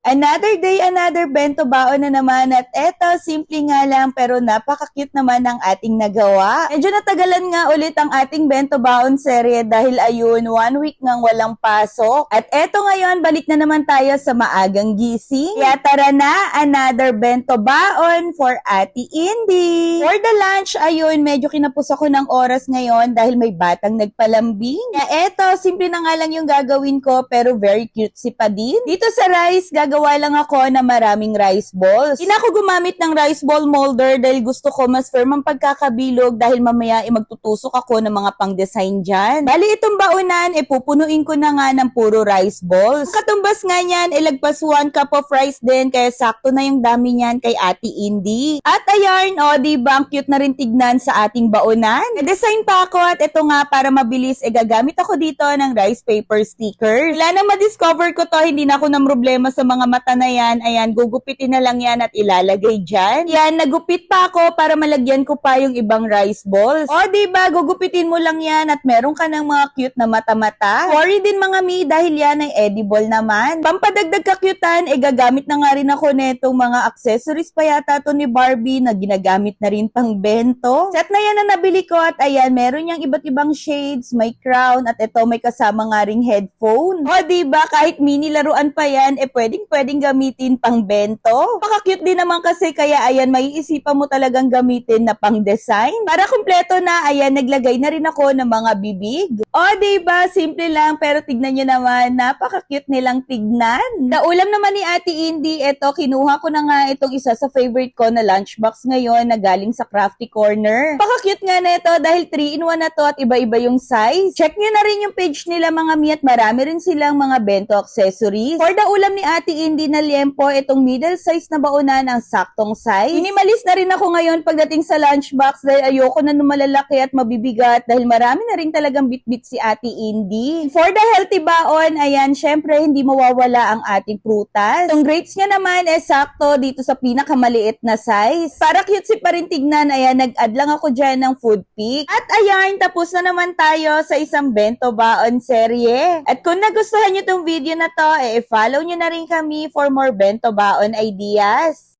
Another day, another bento baon na naman at eto, simple nga lang pero napaka-cute naman ng ating nagawa. Medyo natagalan nga ulit ang ating bento baon serye dahil ayun, one week ngang walang pasok. At eto ngayon, balik na naman tayo sa maagang gising. Kaya tara na, another bento baon for Ate Indy. For the lunch, ayun, medyo kinapos ako ng oras ngayon dahil may batang nagpalambing. Kaya eto, simple na nga lang yung gagawin ko pero very cutesy pa din. Dito sa rice, gagawa lang ako na maraming rice balls. Hindi na ako gumamit ng rice ball molder dahil gusto ko mas firm ang pagkakabilog dahil mamaya eh, magtutusok ako ng mga pang-design dyan. Bali itong baunan, eh pupunuin ko na nga ng puro rice balls. Ang katumbas nga niyan, eh lagpas 1 cup of rice din kaya sakto na yung dami niyan kay Ate Indy. At ayan, o, oh, di ba ang cute na rin tignan sa ating baunan? E-design pa ako at ito nga para mabilis, eh gagamit ako dito ng rice paper stickers. Wala nang ma-discover ko to, hindi na ako ng problema sa mga mata na yan. Ayan, gugupitin na lang yan at ilalagay dyan. Yan, nagupit pa ako para malagyan ko pa yung ibang rice balls. O, di ba gugupitin mo lang yan at meron ka ng mga cute na mata-mata. Worry din mga mi dahil yan ay edible naman. Pampadagdag kakyutan, eh gagamit na nga rin ako netong mga accessories pa yata to ni Barbie na ginagamit na rin pang bento. Set na yan na nabili ko at ayan, meron niyang iba't ibang shades, may crown at ito may kasama nga ring headphone. O, di ba kahit mini laruan pa yan, eh pwedeng pwedeng gamitin pang bento. Paka-cute din naman kasi kaya ayan, may isipan mo talagang gamitin na pang design. Para kumpleto na, ayan, naglagay na rin ako ng mga bibig. O, diba? Simple lang, pero tignan nyo naman, napaka-cute nilang tignan. Naulam naman ni Ate Indy, eto, kinuha ko na nga itong isa sa favorite ko na lunchbox ngayon na galing sa Crafty Corner. Paka-cute nga nito dahil 3-in-1 na to at iba-iba yung size. Check nyo na rin yung page nila mga mi at marami rin silang mga bento accessories. For the ulam ni Ate Indy na liempo, itong middle size na bauna ng saktong size. Minimalist na rin ako ngayon pagdating sa lunchbox dahil ayoko na numalalaki at mabibigat dahil marami na rin talagang bitbit si Ate Indy. For the healthy baon, ayan, syempre hindi mawawala ang ating prutas. Itong grapes niya naman eh sakto dito sa pinakamaliit na size. Para cute si pa rin tignan, ayan, nag-add lang ako dyan ng food pick. At ayan, tapos na naman tayo sa isang bento baon serye. At kung nagustuhan nyo tong video na to, eh follow nyo na rin kami for more bento baon ideas.